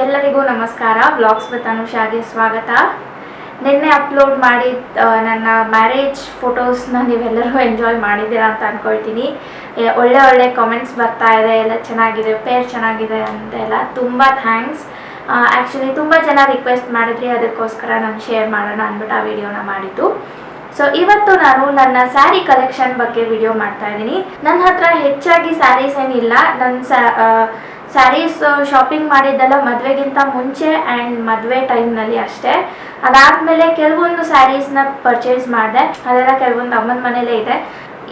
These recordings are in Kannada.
ಎಲ್ಲರಿಗೂ ನಮಸ್ಕಾರ. ಬ್ಲಾಗ್ಸ್ ವಿತ್ ಅನುಷಾಗೆ ಸ್ವಾಗತ. ನಿನ್ನೆ ಅಪ್ಲೋಡ್ ಮಾಡಿದ ನನ್ನ ಮ್ಯಾರೇಜ್ ಫೋಟೋಸ್ನ ನೀವೆಲ್ಲರೂ ಎಂಜಾಯ್ ಮಾಡಿದ್ದೀರಾ ಅಂತ ಅಂದ್ಕೊಳ್ತೀನಿ ಒಳ್ಳೆ ಒಳ್ಳೆ ಕಾಮೆಂಟ್ಸ್ ಬರ್ತಾ ಇದೆ, ಎಲ್ಲ ಚೆನ್ನಾಗಿದೆ ಪೇರ್ ಚೆನ್ನಾಗಿದೆ ಅಂತೆಲ್ಲ. ತುಂಬ ಥ್ಯಾಂಕ್ಸ್ ಆ್ಯಕ್ಚುಲಿ ತುಂಬ ಜನ ರಿಕ್ವೆಸ್ಟ್ ಮಾಡಿದ್ರಿ, ಅದಕ್ಕೋಸ್ಕರ ನಾನು ಶೇರ್ ಮಾಡೋಣ ಅಂದ್ಬಿಟ್ಟು ಆ ವಿಡಿಯೋನ ಮಾಡಿದ್ದು. ಸೊ ಇವತ್ತು ನಾನು ನನ್ನ ಸ್ಯಾರಿ ಕಲೆಕ್ಷನ್ ಬಗ್ಗೆ ವಿಡಿಯೋ ಮಾಡ್ತಾ ಇದ್ದೀನಿ. ನನ್ನ ಹತ್ರ ಹೆಚ್ಚಾಗಿ ಸ್ಯಾರೀಸ್ ಏನಿಲ್ಲ. ನನ್ನ ಸ್ಯಾರೀಸ್ ಶಾಪಿಂಗ್ ಮಾಡಿದ್ದೆಲ್ಲ ಮದುವೆಗಿಂತ ಮುಂಚೆ ಆ್ಯಂಡ್ ಮದುವೆ ಟೈಮ್ನಲ್ಲಿ ಅಷ್ಟೇ. ಅದಾದಮೇಲೆ ಕೆಲವೊಂದು ಸ್ಯಾರೀಸ್ನ ಪರ್ಚೇಸ್ ಮಾಡಿದೆ. ಅದೆಲ್ಲ ಕೆಲವೊಂದು ಅಮ್ಮನ ಮನೇಲೇ ಇದೆ.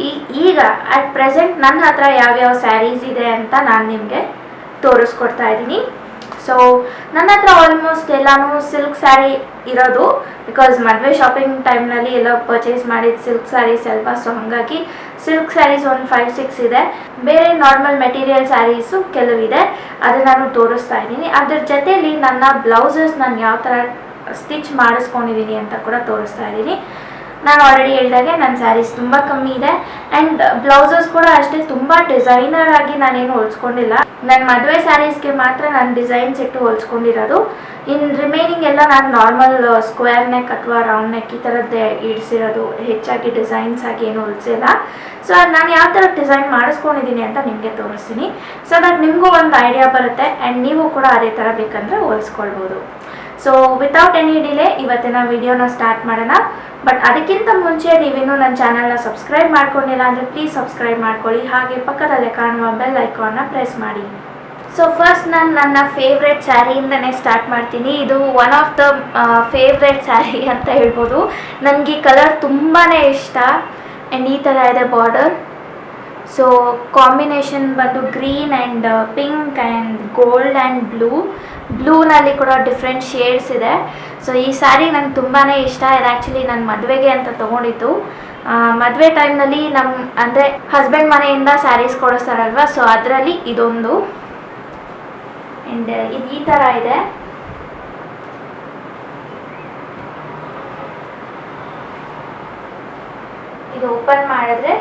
ಈ, ಈಗ ಅಟ್ ಪ್ರೆಸೆಂಟ್ ನನ್ನ ಹತ್ರ ಯಾವ್ಯಾವ ಸ್ಯಾರೀಸ್ ಇದೆ ಅಂತ ನಾನು ನಿಮಗೆ ತೋರಿಸ್ಕೊಡ್ತಾ ಇದ್ದೀನಿ. ಸೊ ನನ್ನ ಹತ್ರ ಆಲ್ಮೋಸ್ಟ್ ಎಲ್ಲಾನು ಸಿಲ್ಕ್ ಸ್ಯಾರಿ ಇರೋದು ಬಿಕಾಸ್ ಮದುವೆ ಶಾಪಿಂಗ್ ಟೈಮ್ನಲ್ಲಿ ಎಲ್ಲ ಪರ್ಚೇಸ್ ಮಾಡಿದ ಸಿಲ್ಕ್ ಸ್ಯಾರೀಸ್ ಅಲ್ವಾ? ಸೊ ಹಾಗಾಗಿ ಸಿಲ್ಕ್ ಸ್ಯಾರೀಸ್ ಒಂದು ಫೈವ್ ಸಿಕ್ಸ್ ಇದೆ. ಬೇರೆ ನಾರ್ಮಲ್ ಮೆಟೀರಿಯಲ್ ಸ್ಯಾರೀಸು ಕೆಲವಿದೆ ಅದು ನಾನು ತೋರಿಸ್ತಾ ಇದ್ದೀನಿ. ಅದ್ರ ಜೊತೆಯಲ್ಲಿ ನನ್ನ ಬ್ಲೌಸಸ್ ನಾನು ಯಾವ ಥರ ಸ್ಟಿಚ್ ಮಾಡಿಸ್ಕೊಂಡಿದ್ದೀನಿ ಅಂತ ಕೂಡ ತೋರಿಸ್ತಾ ಇದ್ದೀನಿ. ನಾನು ಆಲ್ರೆಡಿ ಹೇಳಿದಾಗೆ ನನ್ನ ಸ್ಯಾರೀಸ್ ತುಂಬ ಕಮ್ಮಿ ಇದೆ. ಆ್ಯಂಡ್ ಬ್ಲೌಸಸ್ ಕೂಡ ಅಷ್ಟೇ, ತುಂಬ ಡಿಸೈನರ್ ಆಗಿ ನಾನೇನು ಹೊಲ್ಸ್ಕೊಂಡಿಲ್ಲ. ನನ್ನ ಮದುವೆ ಸ್ಯಾರೀಸ್ಗೆ ಮಾತ್ರ ನಾನು ಡಿಸೈನ್ಸ್ ಇಟ್ಟು ಹೊಲ್ಸ್ಕೊಂಡಿರೋದು. ಇನ್ ರಿಮೈನಿಂಗ್ ಎಲ್ಲ ನಾನು ನಾರ್ಮಲ್ ಸ್ಕ್ವೇರ್ ನೆಕ್ ಅಥವಾ ರೌಂಡ್ ನೆಕ್ ಈ ಥರದ್ದೇ ಇಡಿಸಿರೋದು. ಹೆಚ್ಚಾಗಿ ಡಿಸೈನ್ಸ್ ಆಗಿ ಏನು ಹೊಲ್ಸಿಲ್ಲ. ಸೊ ನಾನು ಯಾವ ಥರ ಡಿಸೈನ್ ಮಾಡಿಸ್ಕೊಂಡಿದ್ದೀನಿ ಅಂತ ನಿಮಗೆ ತೋರಿಸ್ತೀನಿ. ಸೊ ದಟ್ ನಿಮಗೂ ಒಂದು ಐಡಿಯಾ ಬರುತ್ತೆ. ಆ್ಯಂಡ್ ನೀವು ಕೂಡ ಅದೇ ಥರ ಬೇಕಂದರೆ ಹೋಲಿಸ್ಕೊಳ್ಬೋದು. ಸೊ ವಿತೌಟ್ ಎನಿ ಡಿಲೇ ಇವತ್ತಿನ ವಿಡಿಯೋನ ಸ್ಟಾರ್ಟ್ ಮಾಡೋಣ. ಬಟ್ ಅದಕ್ಕಿಂತ ಮುಂಚೆ ನೀವಿನ್ನೂ ನನ್ನ ಚಾನಲ್ನ ಸಬ್ಸ್ಕ್ರೈಬ್ ಮಾಡ್ಕೊಂಡಿಲ್ಲ ಅಂದರೆ ಪ್ಲೀಸ್ ಸಬ್ಸ್ಕ್ರೈಬ್ ಮಾಡ್ಕೊಳ್ಳಿ. ಹಾಗೆ ಪಕ್ಕದಲ್ಲೇ ಕಾಣುವ ಬೆಲ್ ಐಕಾನ್ನ ಪ್ರೆಸ್ ಮಾಡಿ. ಸೊ ಫಸ್ಟ್ ನಾನು ನನ್ನ ಫೇವ್ರೆಟ್ ಸ್ಯಾರಿಯಿಂದನೇ ಸ್ಟಾರ್ಟ್ ಮಾಡ್ತೀನಿ. ಇದು one of the favourite sari ಅಂತ ಹೇಳ್ಬೋದು. ನನಗೆ ಕಲರ್ ತುಂಬಾ ಇಷ್ಟ. ಆ್ಯಂಡ್ ಈ ಥರ ಇದೆ ಬಾರ್ಡರ್ ಸೊ ಕಾಂಬಿನೇಷನ್ ಬಂದು green and pink and gold and blue ಬ್ಲೂನಲ್ಲಿ ಕೂಡ ಡಿಫ್ರೆಂಟ್ ಶೇಡ್ಸ್ ಇದೆ. ಸೊ ಈ ಸ್ಯಾರಿ ನಂಗೆ ತುಂಬಾ ಇಷ್ಟ. ಇದು ಆ್ಯಕ್ಚುಲಿ ನನ್ನ ಮದುವೆಗೆ ಅಂತ ತೊಗೊಂಡಿದ್ದು. ಮದುವೆ ಟೈಮ್ನಲ್ಲಿ ನಮ್ಮ ಅಂದರೆ ಹಸ್ಬೆಂಡ್ ಮನೆಯಿಂದ ಸ್ಯಾರೀಸ್ ಕೊಡಿಸ್ತಾರಲ್ವ? ಸೊ ಅದರಲ್ಲಿ ಇದೊಂದು. ಆ್ಯಂಡ್ ಇದು ಈ ಥರ ಇದೆ. ಇದು ಓಪನ್ ಮಾಡಿದ್ರೆ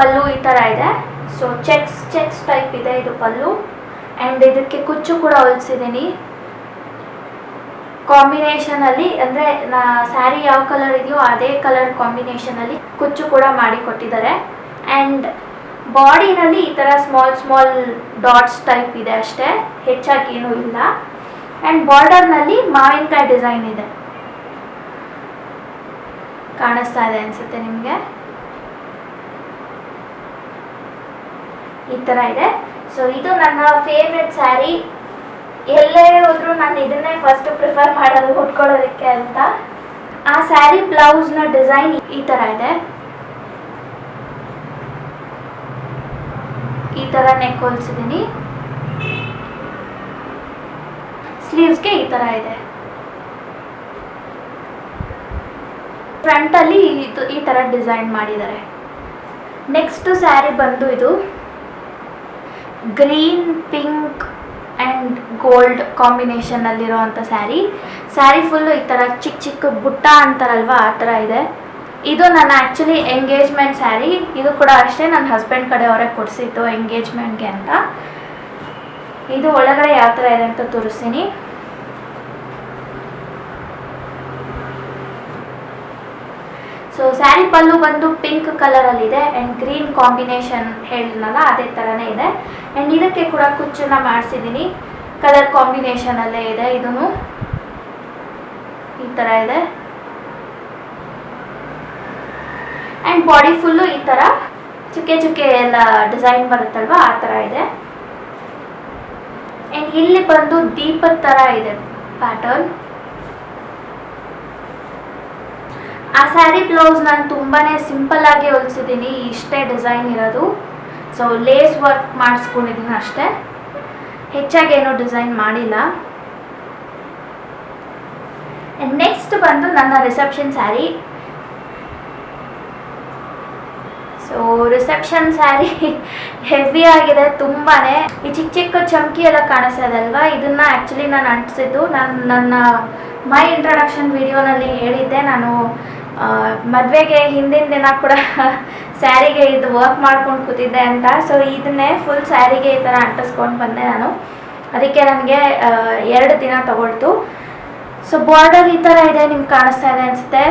ಪಲ್ಲು ಈ ಥರ ಇದೆ. ಸೊ ಚೆಕ್ಸ್ ಚೆಕ್ಸ್ ಟೈಪ್ ಇದೆ ಇದು ಪಲ್ಲು. ಆ್ಯಂಡ್ ಇದಕ್ಕೆ ಕುಚ್ಚು ಕೂಡ ಹೊಲಿಸಿದ್ದೀನಿ ಕಾಂಬಿನೇಷನಲ್ಲಿ ಅಂದರೆ ನಾ ಸ್ಯಾರಿ ಯಾವ ಕಲರ್ ಇದೆಯೋ ಅದೇ ಕಲರ್ ಕಾಂಬಿನೇಷನಲ್ಲಿ ಕುಚ್ಚು ಕೂಡ ಮಾಡಿ ಕೊಟ್ಟಿದ್ದಾರೆ. ಆ್ಯಂಡ್ ಬಾಡಿನಲ್ಲಿ ಈ ಥರ ಸ್ಮಾಲ್ ಸ್ಮಾಲ್ ಡಾಟ್ಸ್ ಟೈಪ್ ಇದೆ ಅಷ್ಟೇ. ಹೆಚ್ಚಾಗಿ ಏನೂ ಇಲ್ಲ. ಆ್ಯಂಡ್ ಬಾರ್ಡರ್ನಲ್ಲಿ ಮಾವಿನಕಾಯಿ ಡಿಸೈನ್ ಇದೆ. ಕಾಣಿಸ್ತಾ ಇದೆ ಅನಿಸುತ್ತೆ ನಿಮಗೆ? ಈ ಥರ ಇದೆ. ಸೊ ಇದು ನನ್ನ ಫೇವ್ರೆಟ್ ಸ್ಯಾರಿ ಎಲ್ಲೇ ಹೋದ್ರು ನಾನು ಇದನ್ನೇ ಫಸ್ಟ್ ಪ್ರಿಫರ್ ಮಾಡೋದು, ಉಟ್ಕೊಳ್ಳೋದಕ್ಕೆ ಅಂತ. ಆ ಸ್ಯಾರಿ ಬ್ಲೌಸ್ನ ಡಿಸೈನ್ ಈ ಥರ ಇದೆ. ಈ ಥರ ನೆಕ್ ಹೊಲ್ಸಿದ್ದೀನಿ ಸ್ಲೀವ್ಸ್ಗೆ ಈ ಥರ ಇದೆ. ಫ್ರಂಟಲ್ಲಿ ಇದು ಈ ಥರ ಡಿಸೈನ್ ಮಾಡಿದ್ದಾರೆ. ನೆಕ್ಸ್ಟ್ ಸ್ಯಾರಿ ಬಂದು ಇದು. ಗ್ರೀನ್, ಪಿಂಕ್ ಆ್ಯಂಡ್ ಗೋಲ್ಡ್ ಕಾಂಬಿನೇಷನ್ನಲ್ಲಿರೋವಂಥ ಸ್ಯಾರಿ. ಸ್ಯಾರಿ ಫುಲ್ಲು ಈ ಥರ ಚಿಕ್ಕ ಚಿಕ್ಕ ಬುಟ್ಟ ಅಂತಾರಲ್ವ, ಆ ಥರ ಇದೆ. ಇದು ನನ್ನ ಆ್ಯಕ್ಚುಲಿ ಎಂಗೇಜ್ಮೆಂಟ್ ಸ್ಯಾರಿ. ಇದು ಕೂಡ ಅಷ್ಟೇ ನನ್ನ ಹಸ್ಬೆಂಡ್ ಕಡೆಯವರೇ ಕೊಡಿಸಿತ್ತು ಎಂಗೇಜ್ಮೆಂಟ್ಗೆ ಅಂತ. ಇದು ಒಳಗಡೆ ಯಾವ ಥರ ಇದೆ ಅಂತ ತೋರಿಸ್ತೀನಿ. ಸೊ ಸ್ಯಾರಿ ಪಲ್ಲು ಬಂದು ಪಿಂಕ್ ಕಲರಲ್ಲಿದೆ ಆ್ಯಂಡ್ ಗ್ರೀನ್ ಕಾಂಬಿನೇಷನ್ ಹೇಳಿದ್ನಲ್ಲ, ಅದೇ ಥರನೇ ಇದೆ. ಆ್ಯಂಡ್ ಇದಕ್ಕೆ ಕೂಡ ಕುಚ್ಚನ್ನ ಮಾಡಿಸಿದ್ದೀನಿ ಕಲರ್ ಕಾಂಬಿನೇಷನಲ್ಲೇ ಇದೆ ಇದೂ ಈ ಥರ ಇದೆ. ಆ್ಯಂಡ್ ಬಾಡಿ ಫುಲ್ಲು ಈ ಥರ ಚುಕ್ಕೆ ಚುಕ್ಕೆ ಎಲ್ಲ ಡಿಸೈನ್ ಬರುತ್ತಲ್ವ, ಆ ಥರ ಇದೆ. ಆ್ಯಂಡ್ ಇಲ್ಲಿ ಬಂದು ದೀಪದ ಥರ ಇದೆ ಪ್ಯಾಟರ್ನ್ ಆ ಸ್ಯಾರಿ ಬ್ಲೌಸ್ ನಾನು ತುಂಬಾ ಸಿಂಪಲ್ ಆಗಿ ಹೊಲಿಸಿದ್ದೀನಿ ಇಷ್ಟೇ ಡಿಸೈನ್ ಇರೋದು. ಸೊ ಲೇಸ್ ವರ್ಕ್ ಮಾಡಿಸ್ಕೊಂಡಿದ್ದೀನಿ ಅಷ್ಟೇ. ಹೆಚ್ಚಾಗಿ ಏನೂ ಡಿಸೈನ್ ಮಾಡಿಲ್ಲ. ನೆಕ್ಸ್ಟ್ ಬಂದು ನನ್ನ reception sari so reception sari heavy ಆಗಿದೆ ತುಂಬಾ ಈ ಚಿಕ್ಕ ಚಿಕ್ಕ ಚಮಕಿ ಎಲ್ಲ ಕಾಣಿಸೋದಲ್ವಾ ಇದನ್ನ ಆ್ಯಕ್ಚುಲಿ ನಾನು ಅಂಟಿಸಿದ್ದು. ನಾನು ನನ್ನ ಮೈ ಇಂಟ್ರಡಕ್ಷನ್ ವಿಡಿಯೋನಲ್ಲಿ ಹೇಳಿದ್ದೆ. ನಾನು ಮದುವೆಗೆ ಹಿಂದಿನ ದಿನ ಕೂಡ ಸ್ಯಾರಿಗೆ ಇದು ವರ್ಕ್ ಮಾಡ್ಕೊಂಡು ಕೂತಿದ್ದೆ ಅಂತ. ಸೊ ಇದನ್ನೇ ಫುಲ್ ಸ್ಯಾರಿಗೆ ಈ ಥರ ಅಂಟಿಸ್ಕೊಂಡು ಬಂದೆ ನಾನು. ಅದಕ್ಕೆ ನನಗೆ ಎರಡು ದಿನ ತಗೊಳ್ತು. ಸೊ ಬಾರ್ಡರ್ ಈ ಥರ ಇದೆ ನಿಮ್ಗೆ ಕಾಣಿಸ್ತಾ ಇದೆ ಅನಿಸುತ್ತೆ.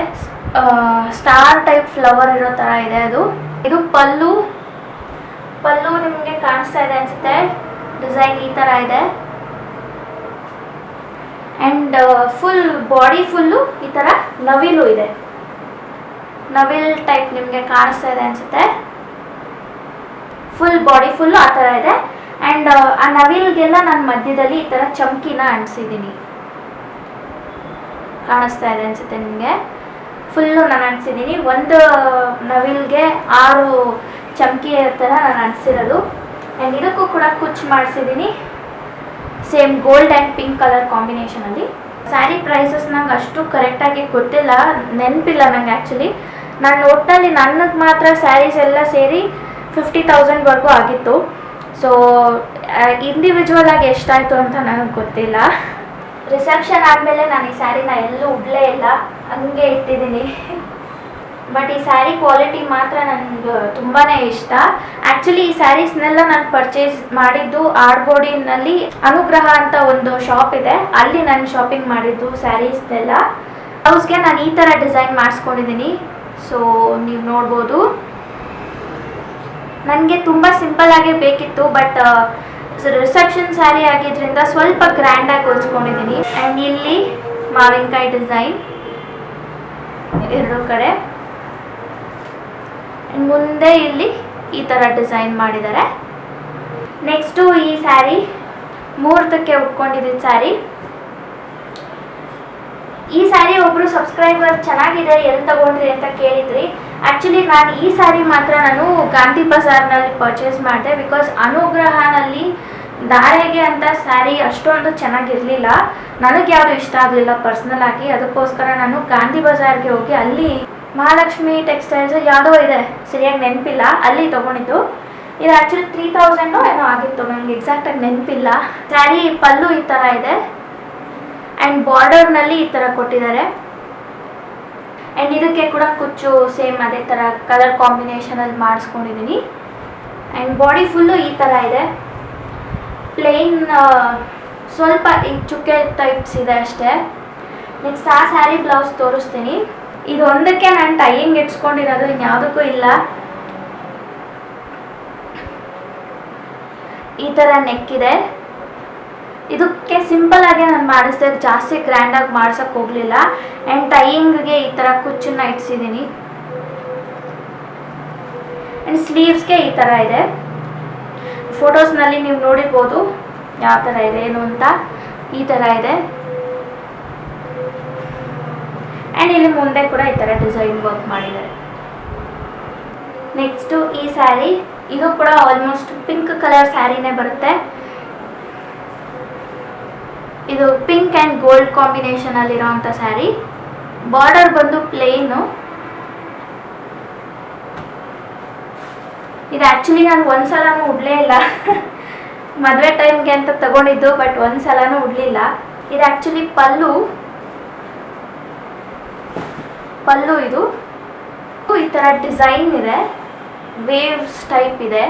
ಸ್ಟಾರ್ ಟೈಪ್ ಫ್ಲವರ್ ಇರೋ ಥರ ಇದೆ ಅದು. ಇದು ಪಲ್ಲು. ಪಲ್ಲು ನಿಮಗೆ ಕಾಣಿಸ್ತಾ ಇದೆ ಅನಿಸುತ್ತೆ. ಡಿಸೈನ್ ಈ ಥರ ಇದೆ. ಆ್ಯಂಡ್ ಫುಲ್ ಬಾಡಿ ಫುಲ್ಲು ಈ ಥರ ನವಿಲು ಇದೆ. ನವಿಲ್ ಟೈಪ್ ನಿಮಗೆ ಕಾಣಿಸ್ತಾ ಇದೆ ಅನಿಸುತ್ತೆ. ಫುಲ್ ಬಾಡಿ ಫುಲ್ ಆ ಥರ ಇದೆ. ಆ್ಯಂಡ್ ಆ ನವಿಲ್ಗೆಲ್ಲ ನಾನು ಮಧ್ಯದಲ್ಲಿ ಈ ಥರ ಚಮಕಿನ ಅಂಟಿಸಿದ್ದೀನಿ. ಕಾಣಿಸ್ತಾ ಇದೆ ಅನಿಸುತ್ತೆ ನಿಮಗೆ. ಫುಲ್ಲು ನಾನು ಅಂಟಿಸಿದ್ದೀನಿ. ಒಂದು ನವಿಲ್ಗೆ ಆರು ಚಮಕಿ ಥರ ನಾನು ಅಂಟಿಸಿರೋದು. ಆ್ಯಂಡ್ ಇದಕ್ಕೂ ಕೂಡ ಕುಚ್ ಮಾಡಿಸಿದ್ದೀನಿ. Same gold and pink colour ಕಾಂಬಿನೇಷನಲ್ಲಿ sari prices ನಂಗೆ ಅಷ್ಟು ಕರೆಕ್ಟಾಗಿ ಗೊತ್ತಿಲ್ಲ. ನೆನಪಿಲ್ಲ ನಂಗೆ ಆ್ಯಕ್ಚುಲಿ ನಾನು ಒಟ್ಟಲ್ಲಿ ನನಗೆ ಮಾತ್ರ ಸ್ಯಾರೀಸ್ ಎಲ್ಲ ಸೇರಿ ಫಿಫ್ಟಿ ತೌಸಂಡ್ವರೆಗೂ ಆಗಿತ್ತು. ಸೊ ಇಂಡಿವಿಜುವಲ್ ಆಗಿ ಎಷ್ಟಾಯಿತು ಅಂತ ನನಗೆ ಗೊತ್ತಿಲ್ಲ. ರಿಸೆಪ್ಷನ್ ಆದಮೇಲೆ ನಾನು ಈ ಸ್ಯಾರಿನ ಎಲ್ಲೂ ಉಡ್ಲೇ ಇಲ್ಲ. ಹಂಗೆ ಇಟ್ಟಿದ್ದೀನಿ. ಬಟ್ ಈ ಸ್ಯಾರಿ ಕ್ವಾಲಿಟಿ ಮಾತ್ರ ನನಗೆ ತುಂಬಾ ಇಷ್ಟ. ಆ್ಯಕ್ಚುಲಿ ಈ ಸ್ಯಾರೀಸ್ನೆಲ್ಲ ನಾನು ಪರ್ಚೇಸ್ ಮಾಡಿದ್ದು ಆಡ್ಗೋಡಿನಲ್ಲಿ ಅನುಗ್ರಹ ಅಂತ ಒಂದು ಶಾಪ್ ಇದೆ. ಅಲ್ಲಿ ನಾನು ಶಾಪಿಂಗ್ ಮಾಡಿದ್ದು ಸ್ಯಾರೀಸ್ನೆಲ್ಲ ಬ್ಲೌಸ್ಗೆ ನಾನು ಈ ಥರ ಡಿಸೈನ್ ಮಾಡಿಸ್ಕೊಂಡಿದ್ದೀನಿ. ಸೊ ನೀವು ನೋಡ್ಬೋದು. ನನಗೆ ತುಂಬ ಸಿಂಪಲ್ ಆಗೇ ಬೇಕಿತ್ತು ಬಟ್ ರಿಸೆಪ್ಷನ್ ಸ್ಯಾರಿ ಆಗಿದ್ರಿಂದ ಸ್ವಲ್ಪ ಗ್ರ್ಯಾಂಡಾಗಿ ಹೊಲ್ಸ್ಕೊಂಡಿದ್ದೀನಿ ಆ್ಯಂಡ್ ಇಲ್ಲಿ ಮಾವಿನಕಾಯಿ ಡಿಸೈನ್ ಎರಡೂ ಕಡೆ. ಮುಂದೆ ಇಲ್ಲಿ ಈ ಥರ ಡಿಸೈನ್ ಮಾಡಿದ್ದಾರೆ. ನೆಕ್ಸ್ಟು ಈ ಸ್ಯಾರಿ ಮುಹೂರ್ತಕ್ಕೆ ಉಟ್ಕೊಂಡಿದ್ದೀನಿ ಸ್ಯಾರಿ ಈ ಸ್ಯಾರಿ ಒಬ್ಬರು ಸಬ್ಸ್ಕ್ರೈಬರ್ ಚೆನ್ನಾಗಿದೆ ಎಲ್ಲಿ ತಗೊಂಡ್ರಿ ಅಂತ ಆ್ಯಕ್ಚುಲಿ ನಾನು ಈ ಸ್ಯಾರಿ ಮಾತ್ರ ನಾನು ಗಾಂಧಿ ಬಜಾರ್ನಲ್ಲಿ ಪರ್ಚೇಸ್ ಮಾಡಿದೆ ಬಿಕಾಸ್ ಅನುಗ್ರಹನಲ್ಲಿ ಧಾರೆಗೆ ಅಂತ ಸ್ಯಾರಿ ಅಷ್ಟೊಂದು ಚೆನ್ನಾಗಿರಲಿಲ್ಲ. ನನಗೆ ಯಾವುದು ಇಷ್ಟ ಆಗಲಿಲ್ಲ ಪರ್ಸ್ನಲ್ ಆಗಿ. ಅದಕ್ಕೋಸ್ಕರ ನಾನು ಗಾಂಧಿ ಬಜಾರ್ಗೆ ಹೋಗಿ ಅಲ್ಲಿ ಮಹಾಲಕ್ಷ್ಮಿ ಟೆಕ್ಸ್ಟೈಲ್ಸ್ ಯಾವುದೋ ಇದೆ, ಸರಿಯಾಗಿ ನೆನಪಿಲ್ಲ. ಅಲ್ಲಿ ತೊಗೊಂಡಿದ್ದು. ಇದು ಆ್ಯಕ್ಚುಲಿ ತ್ರೀ ತೌಸಂಡು ಏನೋ ಆಗಿತ್ತು ನನಗೆ ಎಕ್ಸಾಕ್ಟಾಗಿ ನೆನಪಿಲ್ಲ. ಸ್ಯಾರಿ ಪಲ್ಲು ಈ ಥರ ಇದೆ. ಆ್ಯಂಡ್ ಬಾರ್ಡರ್ನಲ್ಲಿ ಈ ಥರ ಕೊಟ್ಟಿದ್ದಾರೆ. ಆ್ಯಂಡ್ ಇದಕ್ಕೆ ಕೂಡ ಕುಚ್ಚು ಸೇಮ್ ಅದೇ ಥರ ಕಲರ್ ಕಾಂಬಿನೇಷನಲ್ಲಿ ಮಾಡಿಸ್ಕೊಂಡಿದ್ದೀನಿ ಆ್ಯಂಡ್ ಬಾಡಿ ಫುಲ್ಲು ಈ ಥರ ಇದೆ. ಪ್ಲೇನ್ ಸ್ವಲ್ಪ ಈ ಚುಕ್ಕೆ ಟೈಪ್ಸ್ ಇದೆ ಅಷ್ಟೇ. ನೆಕ್ಸ್ಟ್ ಆ ಸ್ಯಾರಿ ಬ್ಲೌಸ್ ತೋರಿಸ್ತೀನಿ. ಇದು ಒಂದಕ್ಕೆ ನಾನು ಟೈಯಿಂಗ್ ಇಟ್ಸ್ಕೊಂಡಿರೋದು ಇನ್ಯಾವುದಕ್ಕೂ ಇಲ್ಲ. ಈ ಥರ ನೆಕ್ ಇದೆ. ಇದಕ್ಕೆ ಸಿಂಪಲ್ ಆಗಿ ನಾನು ಮಾಡಿಸ್ದೆ. ಜಾಸ್ತಿ ಗ್ರ್ಯಾಂಡಾಗಿ ಮಾಡ್ಸೋಕೆ ಹೋಗಲಿಲ್ಲ. ಆ್ಯಂಡ್ ಟೈಯಿಂಗ್ಗೆ ಈ ಥರ ಕುಚ್ಚನ್ನ ಇಟ್ಸಿದ್ದೀನಿ ಆ್ಯಂಡ್ ಸ್ಲೀವ್ಸ್ಗೆ ಈ ಥರ ಇದೆ. ಫೋಟೋಸ್ನಲ್ಲಿ ನೀವು ನೋಡಿರ್ಬೋದು ಯಾವ ಥರ ಇದೆ, ಏನು ಅಂತ. ಈ ಥರ ಇದೆ. ಆ್ಯಂಡ್ ಇಲ್ಲಿ ಮುಂದೆ ಕೂಡ ಈ ಥರ ಡಿಸೈನ್ ವರ್ಕ್ ಮಾಡಿದ್ದಾರೆ. ನೆಕ್ಸ್ಟು ಈ ಸ್ಯಾರಿ ಇದು ಕೂಡ ಆಲ್ಮೋಸ್ಟ್ ಪಿಂಕ್ ಕಲರ್ ಸ್ಯಾರಿನೇ ಬರುತ್ತೆ. ಇದು ಪಿಂಕ್ ಆ್ಯಂಡ್ ಗೋಲ್ಡ್ ಕಾಂಬಿನೇಷನಲ್ಲಿರೋವಂಥ ಸ್ಯಾರಿ ಬಾರ್ಡರ್ ಬಂದು ಪ್ಲೇನು ಇದು ಆ್ಯಕ್ಚುಲಿ ನಾನು ಒಂದು ಸಲನೂ ಉಡ್ಲೇ ಇಲ್ಲ. ಮದುವೆ ಟೈಮ್ಗೆ ಅಂತ ತಗೊಂಡಿದ್ದು ಬಟ್ ಒಂದು ಸಲನೂ ಉಡ್ಲಿಲ್ಲ. ಇದು ಆ್ಯಕ್ಚುಲಿ ಪಲ್ಲು. ಪಲ್ಲು ಇದು. ಈ ಥರ ಡಿಸೈನ್ ಇದೆ. ವೇವ್ಸ್ ಟೈಪ್ ಇದೆ.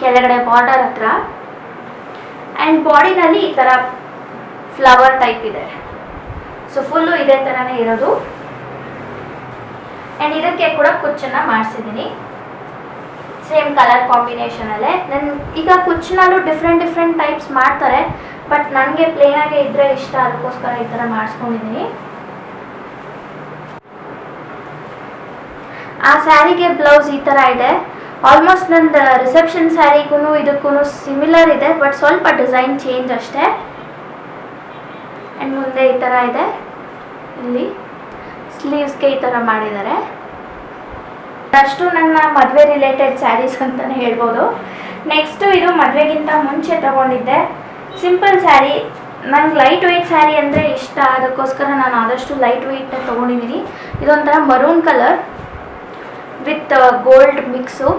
ಕೆಳಗಡೆ ಬಾರ್ಡರ್ ಹತ್ರ. ಆ್ಯಂಡ್ ಬಾಡಿನಲ್ಲಿ ಈ ಥರ ಫ್ಲವರ್ ಟೈಪ್ ಇದೆ. ಸೊ ಫುಲ್ಲು ಇದೇ ಥರನೇ ಇರೋದು. ಆ್ಯಂಡ್ ಇದಕ್ಕೆ ಕೂಡ ಕುಚ್ಚನ್ನು ಮಾಡಿಸಿದ್ದೀನಿ. ಸೇಮ್ ಕಲರ್ ಕಾಂಬಿನೇಷನಲ್ಲೇ ನನ್ನ ಈಗ ಕುಚ್ಚನಲ್ಲೂ ಡಿಫ್ರೆಂಟ್ ಡಿಫ್ರೆಂಟ್ ಟೈಪ್ಸ್ ಮಾಡ್ತಾರೆ. ಬಟ್ ನನಗೆ ಪ್ಲೇನಾಗೆ ಇದ್ದರೆ ಇಷ್ಟ, ಅದಕ್ಕೋಸ್ಕರ ಈ ಥರ ಮಾಡಿಸ್ಕೊಂಡಿದ್ದೀನಿ. ಆ ಸ್ಯಾರಿಗೆ ಬ್ಲೌಸ್ ಈ ಥರ ಇದೆ. ಆಲ್ಮೋಸ್ಟ್ ನಂದು ರಿಸೆಪ್ಷನ್ ಸ್ಯಾರಿಗೂ ಇದಕ್ಕೂ ಸಿಮಿಲರ್ ಇದೆ. ಬಟ್ ಸ್ವಲ್ಪ ಡಿಸೈನ್ ಚೇಂಜ್ ಅಷ್ಟೇ. ಆ್ಯಂಡ್ ಮುಂದೆ ಈ ಥರ ಇದೆ. ಇಲ್ಲಿ ಸ್ಲೀವ್ಸ್ಗೆ ಈ ಥರ ಮಾಡಿದ್ದಾರೆ. ಅಷ್ಟು ನನ್ನ ಮದುವೆ ರಿಲೇಟೆಡ್ ಸ್ಯಾರೀಸ್ ಅಂತಲೇ ಹೇಳ್ಬೋದು. ನೆಕ್ಸ್ಟು ಇದು ಮದುವೆಗಿಂತ ಮುಂಚೆ ತಗೊಂಡಿದ್ದೆ. ಸಿಂಪಲ್ ಸ್ಯಾರಿ ನಂಗೆ ಲೈಟ್ ವೆಯ್ಟ್ ಸ್ಯಾರಿ ಅಂದರೆ ಇಷ್ಟ. ಅದಕ್ಕೋಸ್ಕರ ನಾನು ಆದಷ್ಟು ಲೈಟ್ ವೆಯ್ಟ್ನ ತೊಗೊಂಡಿದ್ದೀನಿ. ಇದೊಂಥರ maroon colour with gold mix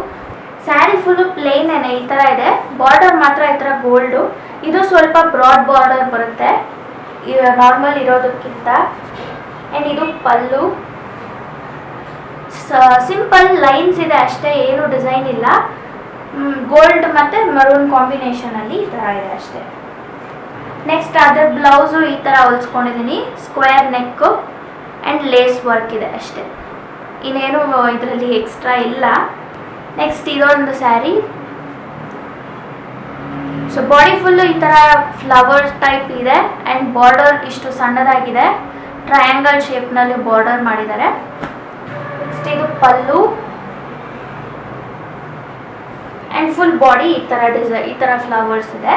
sari full ಪ್ಲೇನೇನೆ ಈ ಥರ ಇದೆ. ಬಾರ್ಡರ್ ಮಾತ್ರ ಈ ಥರ ಗೋಲ್ಡು ಇದು ಸ್ವಲ್ಪ ಬ್ರಾಡ್ ಬಾರ್ಡರ್ ಬರುತ್ತೆ. ನಾರ್ಮಲ್ ಇರೋದಕ್ಕಿಂತ ಆ್ಯಂಡ್ ಇದು ಪಲ್ಲು. ಸಿಂಪಲ್ ಲೈನ್ಸ್ ಇದೆ ಅಷ್ಟೇ, ಏನು ಡಿಸೈನ್ ಇಲ್ಲ. ಗೋಲ್ಡ್ ಮತ್ತು ಮರೂನ್ ಕಾಂಬಿನೇಷನಲ್ಲಿ ಈ ಥರ ಇದೆ ಅಷ್ಟೇ. ನೆಕ್ಸ್ಟ್ ಅದರ ಬ್ಲೌಸು ಈ ಥರ ಹೊಲ್ಸ್ಕೊಂಡಿದ್ದೀನಿ square neck and lace work ಇದೆ ಅಷ್ಟೇ. ಇನ್ನೇನು ಇದರಲ್ಲಿ ಎಕ್ಸ್ಟ್ರಾ ಇಲ್ಲ. ನೆಕ್ಸ್ಟ್ ಇದೊಂದು ಸ್ಯಾರಿ ಸೊ ಬಾಡಿ ಫುಲ್ಲು ಈ ಥರ ಫ್ಲವರ್ ಟೈಪ್ ಇದೆ ಆ್ಯಂಡ್ ಬಾರ್ಡರ್ ಇಷ್ಟು ಸಣ್ಣದಾಗಿದೆ. ಟ್ರಯಾಂಗಲ್ ಶೇಪ್ನಲ್ಲಿ ಬಾರ್ಡರ್ ಮಾಡಿದ್ದಾರೆ. ನೆಕ್ಸ್ಟ್ ಇದು ಪಲ್ಲು. ಆ್ಯಂಡ್ ಫುಲ್ ಬಾಡಿ ಈ ಥರ ಡಿಸೈ ಈ ಥರ ಫ್ಲವರ್ಸ್ ಇದೆ.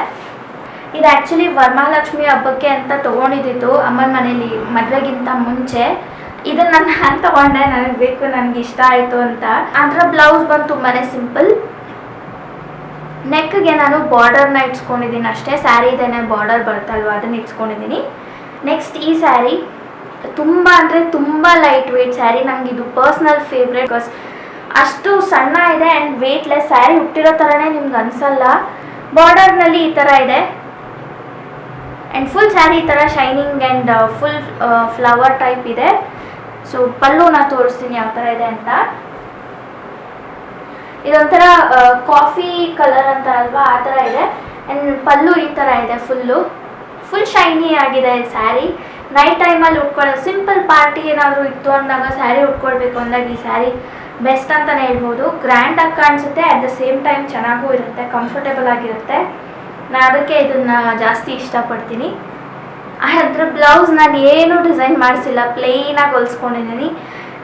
ಇದು ಆ್ಯಕ್ಚುಲಿ ವರಮಹಾಲಕ್ಷ್ಮಿ ಹಬ್ಬಕ್ಕೆ ಅಂತ ತೊಗೊಂಡಿದ್ದಿತ್ತು ಅಮ್ಮನ ಮನೇಲಿ ಮದುವೆಗಿಂತ ಮುಂಚೆ. ಇದನ್ನ ನಾನು ತಗೊಂಡೆ, ನನಗೆ ಬೇಕು, ನನಗೆ ಇಷ್ಟ ಆಯಿತು ಅಂತ. ಅದರ ಬ್ಲೌಸ್ ಬಂದು ತುಂಬಾ ಸಿಂಪಲ್ ನೆಕ್ಗೆ ನಾನು ಬಾರ್ಡರ್ನ ಇಟ್ಸ್ಕೊಂಡಿದ್ದೀನಿ ಅಷ್ಟೇ. ಸ್ಯಾರಿದೇನೆ ಬಾರ್ಡರ್ ಬರ್ತಲ್ವ ಅದನ್ನ ಇಟ್ಸ್ಕೊಂಡಿದ್ದೀನಿ. ನೆಕ್ಸ್ಟ್ ಈ ಸ್ಯಾರಿ ತುಂಬ ಅಂದರೆ ತುಂಬ ಲೈಟ್ ವೆಯ್ಟ್ ಸ್ಯಾರಿ ನನಗೆ ಇದು ಪರ್ಸ್ನಲ್ ಫೇವ್ರೇಟ್ ಬಿಕಾಸ್ ಅಷ್ಟು ಸಣ್ಣ ಇದೆ ಆ್ಯಂಡ್ ವೆಯ್ಟ್ಲೆಸ್ ಸ್ಯಾರಿ ಹುಟ್ಟಿರೋ ಥರನೇ ನಿಮ್ಗೆ ಅನಿಸಲ್ಲ. ಬಾರ್ಡರ್ನಲ್ಲಿ ಈ ಥರ ಇದೆ. ಆ್ಯಂಡ್ ಫುಲ್ ಸ್ಯಾರಿ ಈ ಥರ shining and full flower type ಇದೆ. ಸೊ ಪಲ್ಲುನ ತೋರಿಸ್ತೀನಿ ಯಾವ ಥರ ಇದೆ ಅಂತ. ಇದೊಂಥರ ಕಾಫಿ ಕಲರ್ ಅಂತಾರಲ್ವಾ ಆ ಥರ ಇದೆ. ಆ್ಯಂಡ್ ಪಲ್ಲು ಈ ಥರ ಇದೆ ಫುಲ್ಲು ಫುಲ್ ಶೈನಿ ಆಗಿದೆ ಸ್ಯಾರಿ ನೈಟ್ ಟೈಮಲ್ಲಿ ಉಟ್ಕೊಳ್ಳೋ ಸಿಂಪಲ್ ಪಾರ್ಟಿ ಏನಾದರೂ ಇತ್ತು ಅಂದಾಗ ಸ್ಯಾರಿ ಉಟ್ಕೊಳ್ಬೇಕು ಅಂದಾಗ ಈ ಸ್ಯಾರಿ ಬೆಸ್ಟ್ ಅಂತಲೇ ಹೇಳ್ಬೋದು. ಗ್ರ್ಯಾಂಡಾಗಿ ಕಾಣಿಸುತ್ತೆ ಅಟ್ ದ ಸೇಮ್ ಟೈಮ್ ಚೆನ್ನಾಗೂ ಇರುತ್ತೆ ಕಂಫರ್ಟೇಬಲ್ ಆಗಿರುತ್ತೆ. ನಾನು ಅದಕ್ಕೆ ಇದನ್ನು ಜಾಸ್ತಿ ಇಷ್ಟಪಡ್ತೀನಿ. ಅದ್ರ ಬ್ಲೌಸ್ ನಾನು ಏನು ಡಿಸೈನ್ ಮಾಡಿಸಿಲ್ಲ ಪ್ಲೇನಾಗಿ ಹೊಲ್ಸ್ಕೊಂಡಿದ್ದೀನಿ.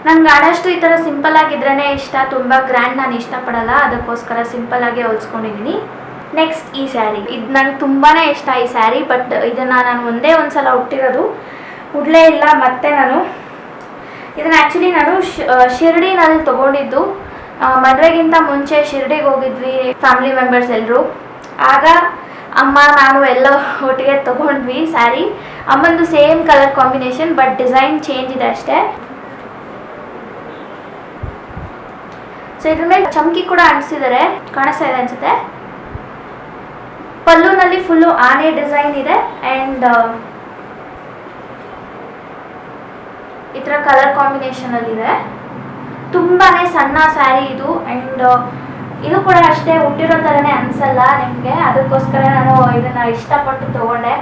ನಂಗೆ ಆದಷ್ಟು ಈ ಥರ ಸಿಂಪಲ್ ಆಗಿದ್ರೇ ಇಷ್ಟ. ತುಂಬ ಗ್ರ್ಯಾಂಡ್ ನಾನು ಇಷ್ಟಪಡಲ್ಲ. ಅದಕ್ಕೋಸ್ಕರ ಸಿಂಪಲ್ ಆಗಿ ಹೊಲ್ಸ್ಕೊಂಡಿದ್ದೀನಿ ನೆಕ್ಸ್ಟ್ ಈ ಸ್ಯಾರಿ. ಇದು ನಂಗೆ ತುಂಬಾ ಇಷ್ಟ ಈ ಸ್ಯಾರಿ, ಬಟ್ ಇದನ್ನು ನಾನು ಒಂದೇ ಒಂದು ಸಲ ಉಟ್ಟಿರೋದು. ಉಡಲೇ ಇಲ್ಲ, ಮತ್ತೆ ನಾನು ಇದನ್ನು ಆ್ಯಕ್ಚುಲಿ ನಾನು ಶಿರ್ಡಿನಲ್ಲಿ ತೊಗೊಂಡಿದ್ದು. ಮದುವೆಗಿಂತ ಮುಂಚೆ ಶಿರ್ಡಿಗೆ ಹೋಗಿದ್ವಿ ಫ್ಯಾಮಿಲಿ ಮೆಂಬರ್ಸ್ ಎಲ್ಲರೂ ಆಗ ಅಮ್ಮ, ನಾನು ಎಲ್ಲ ಒಟ್ಟಿಗೆ ತೊಗೊಂಡ್ವಿ sari. ಅಮ್ಮಂದು same colour combination but design change ಇದೆ ಅಷ್ಟೇ. ಸೊ ಇದ್ರ ಮೇಲೆ ಚಮಕಿ ಕೂಡ ಅಂಟಿಸಿದ್ದಾರೆ. ಕಾಣಿಸ್ತಾ ಇದೆ ಅನ್ಸುತ್ತೆ. ಪಲ್ಲುನಲ್ಲಿ ಫುಲ್ಲು ಆನೆ ಡಿಸೈನ್ ಇದೆ ಆ್ಯಂಡ್ ಈ ಥರ ಕಲರ್ ಕಾಂಬಿನೇಷನಲ್ಲಿದೆ ತುಂಬಾ ಸಣ್ಣ ಸ್ಯಾರಿ ಇದು ಆ್ಯಂಡ್ ಇದು ಕೂಡ ಅಷ್ಟೇ ಹುಟ್ಟಿರೋ ಥರನೇ ಅನಿಸಲ್ಲ ನಿಮಗೆ. ಅದಕ್ಕೋಸ್ಕರ ನಾನು ಇದನ್ನು ಇಷ್ಟಪಟ್ಟು ತೊಗೊಂಡೆ.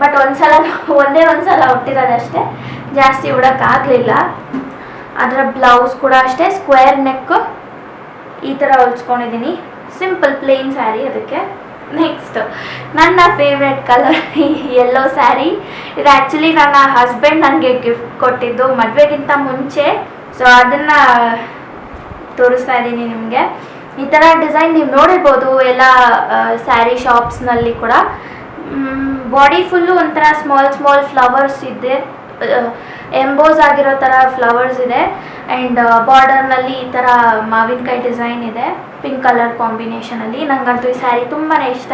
ಬಟ್ ಒಂದ್ಸಲ ಒಂದೇ ಒಂದ್ಸಲ ಹುಟ್ಟಿರೋದಷ್ಟೇ ಜಾಸ್ತಿ ಉಡೋಕ್ಕಾಗಲಿಲ್ಲ. ಅದರ ಬ್ಲೌಸ್ ಕೂಡ ಅಷ್ಟೇ ಸ್ಕ್ವೇರ್ ನೆಕ್ ಈ ಥರ ಹೊಲ್ಸ್ಕೊಂಡಿದ್ದೀನಿ ಸಿಂಪಲ್ ಪ್ಲೇನ್ ಸ್ಯಾರಿ ಅದಕ್ಕೆ. ನೆಕ್ಸ್ಟ್ ನನ್ನ ಫೇವ್ರೆಟ್ ಕಲರ್ ಎಲ್ಲೋ ಸ್ಯಾರಿ ಇದು ಆ್ಯಕ್ಚುಲಿ ನನ್ನ ಹಸ್ಬೆಂಡ್ ನನಗೆ ಗಿಫ್ಟ್ ಕೊಟ್ಟಿದ್ದು ಮದುವೆಗಿಂತ ಮುಂಚೆ. ಸೊ ಅದನ್ನು ತೋರಿಸ್ತಾ ಇದ್ದೀನಿ ನಿಮಗೆ. ಈ ಥರ ಡಿಸೈನ್ ನೀವು ನೋಡಿರ್ಬೋದು ಎಲ್ಲ ಸ್ಯಾರಿ ಶಾಪ್ಸ್ನಲ್ಲಿ ಕೂಡ. ಬಾಡಿ ಫುಲ್ಲು ಒಂಥರ ಸ್ಮಾಲ್ ಸ್ಮಾಲ್ ಫ್ಲವರ್ಸ್ ಇದೆ. ಎಂಬೋಸ್ ಆಗಿರೋ ಥರ ಫ್ಲವರ್ಸ್ ಇದೆ. ಆ್ಯಂಡ್ ಬಾರ್ಡರ್ನಲ್ಲಿ ಈ ಥರ ಮಾವಿನಕಾಯಿ ಡಿಸೈನ್ ಇದೆ. ಪಿಂಕ್ ಕಲರ್ ಕಾಂಬಿನೇಷನಲ್ಲಿ ನನಗಂತೂ ಈ ಸ್ಯಾರಿ ತುಂಬಾ ಇಷ್ಟ.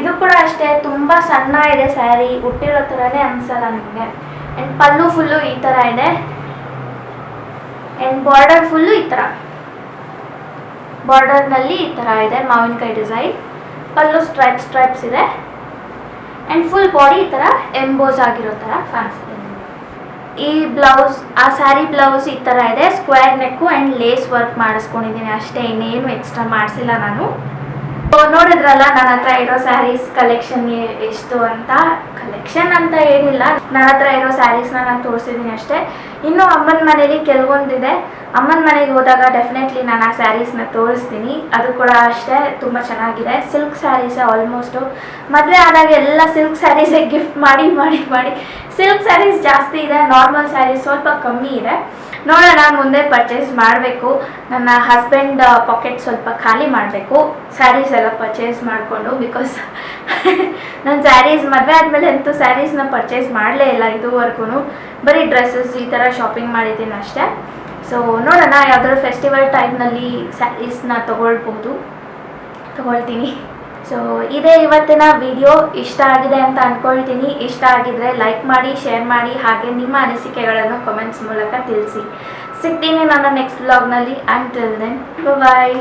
ಇದು ಕೂಡ ಅಷ್ಟೇ, ತುಂಬ ಸಣ್ಣ ಇದೆ ಸ್ಯಾರಿ ಹುಟ್ಟಿರೋ ಥರನೇ ಅನಿಸಲ್ಲ ನನಗೆ ಆ್ಯಂಡ್ ಪಲ್ಲು ಫುಲ್ಲು ಈ ಥರ ಇದೆ. ಆ್ಯಂಡ್ ಬಾರ್ಡರ್ ಫುಲ್ಲು ಈ ಥರ ಬಾರ್ಡರ್ನಲ್ಲಿ ಈ ಥರ ಇದೆ ಮಾವಿನಕಾಯಿ ಡಿಸೈನ್ ಪಲ್ಲು ಸ್ಟ್ರೈಪ್ ಸ್ಟ್ರೈಪ್ಸ್ ಇದೆ. ಆ್ಯಂಡ್ ಫುಲ್ ಬಾಡಿ ಈ ಥರ ಎಂಬೋಸ್ ಆಗಿರೋ ಥರ ಕಾಣಿಸುತ್ತೆ. ಈ ಬ್ಲೌಸ್ ಆ ಸ್ಯಾರಿ ಬ್ಲೌಸ್ ಈ ಥರ ಇದೆ. Square neck and lace work ಮಾಡಿಸ್ಕೊಂಡಿದ್ದೀನಿ ಅಷ್ಟೇ. ಇನ್ನೇನು ಎಕ್ಸ್ಟ್ರಾ ಮಾಡಿಸಿಲ್ಲ ನಾನು. ನೋಡಿದ್ರಲ್ಲ, ನನ್ನ ಹತ್ರ ಇರೋ ಸ್ಯಾರೀಸ್ ಕಲೆಕ್ಷನ್ ಎಷ್ಟು ಅಂತ? ಕಲೆಕ್ಷನ್ ಅಂತ ಏನಿಲ್ಲ. ನನ್ನ ಹತ್ರ ಇರೋ ಸ್ಯಾರೀಸ್ನ ನಾನು ತೋರಿಸಿದ್ದೀನಿ ಅಷ್ಟೇ. ಇನ್ನು ಅಮ್ಮನ ಮನೇಲಿ ಕೆಲವೊಂದಿದೆ. ಅಮ್ಮನ ಮನೆಗೆ ಹೋದಾಗ ಡೆಫಿನೆಟ್ಲಿ ನಾನು ಆ ಸ್ಯಾರೀಸ್ನ ತೋರಿಸ್ತೀನಿ. ಅದು ಕೂಡ ಅಷ್ಟೇ, ತುಂಬ ಚೆನ್ನಾಗಿದೆ. ಸಿಲ್ಕ್ ಸ್ಯಾರೀಸೇ ಆಲ್ಮೋಸ್ಟು ಮದುವೆ ಆದಾಗ ಎಲ್ಲ ಸಿಲ್ಕ್ ಸ್ಯಾರೀಸೇ ಗಿಫ್ಟ್ ಮಾಡಿ ಮಾಡಿ ಮಾಡಿ. ಸಿಲ್ಕ್ ಸ್ಯಾರೀಸ್ ಜಾಸ್ತಿ ಇದೆ ನಾರ್ಮಲ್ ಸ್ಯಾರೀಸ್ ಸ್ವಲ್ಪ ಕಮ್ಮಿ ಇದೆ. ನೋಡೋಣ ಮುಂದೆ ಪರ್ಚೇಸ್ ಮಾಡಬೇಕು. ನನ್ನ ಹಸ್ಬೆಂಡ್ ಪಾಕೆಟ್ ಸ್ವಲ್ಪ ಖಾಲಿ ಮಾಡಬೇಕು. ಸ್ಯಾರೀಸ್ ಎಲ್ಲ ಪರ್ಚೇಸ್ ಮಾಡಿಕೊಂಡು ಬಿಕಾಸ್ ನನ್ನ ಸ್ಯಾರೀಸ್ ಮದುವೆ ಆದಮೇಲೆ ಅಂತೂ ಸ್ಯಾರೀಸ್ನ ಪರ್ಚೇಸ್ ಮಾಡಲೇ ಇಲ್ಲ ಇದುವರೆಗೂ ಬರೀ ಡ್ರೆಸ್ಸಸ್ ಈ ಥರ ಶಾಪಿಂಗ್ ಮಾಡಿದ್ದೀನಿ ಅಷ್ಟೇ. ಸೊ ನೋಡೋಣ, ಯಾವುದಾದ್ರು ಫೆಸ್ಟಿವಲ್ ಟೈಮ್ನಲ್ಲಿ ಸ್ಯಾರೀಸ್ನ ತೊಗೊಳ್ಬೋದು. ತಗೊಳ್ತೀನಿ. ಸೊ ಇದೇ ಇವತ್ತಿನ ವಿಡಿಯೋ ಇಷ್ಟ ಆಗಿದೆ ಅಂತ ಅಂದ್ಕೊಳ್ತೀನಿ ಇಷ್ಟ ಆಗಿದ್ರೆ ಲೈಕ್ ಮಾಡಿ ಶೇರ್ ಮಾಡಿ, ಹಾಗೆ ನಿಮ್ಮ ಅನಿಸಿಕೆಗಳನ್ನು ಕಮೆಂಟ್ಸ್ ಮೂಲಕ ತಿಳಿಸಿ. ಸಿಗ್ತೀನಿ ನನ್ನ ನೆಕ್ಸ್ಟ್ ಬ್ಲಾಗ್ನಲ್ಲಿ ಆ್ಯಂಡ್ ಟಿಲ್ ದೆನ್ ಬಾಯ್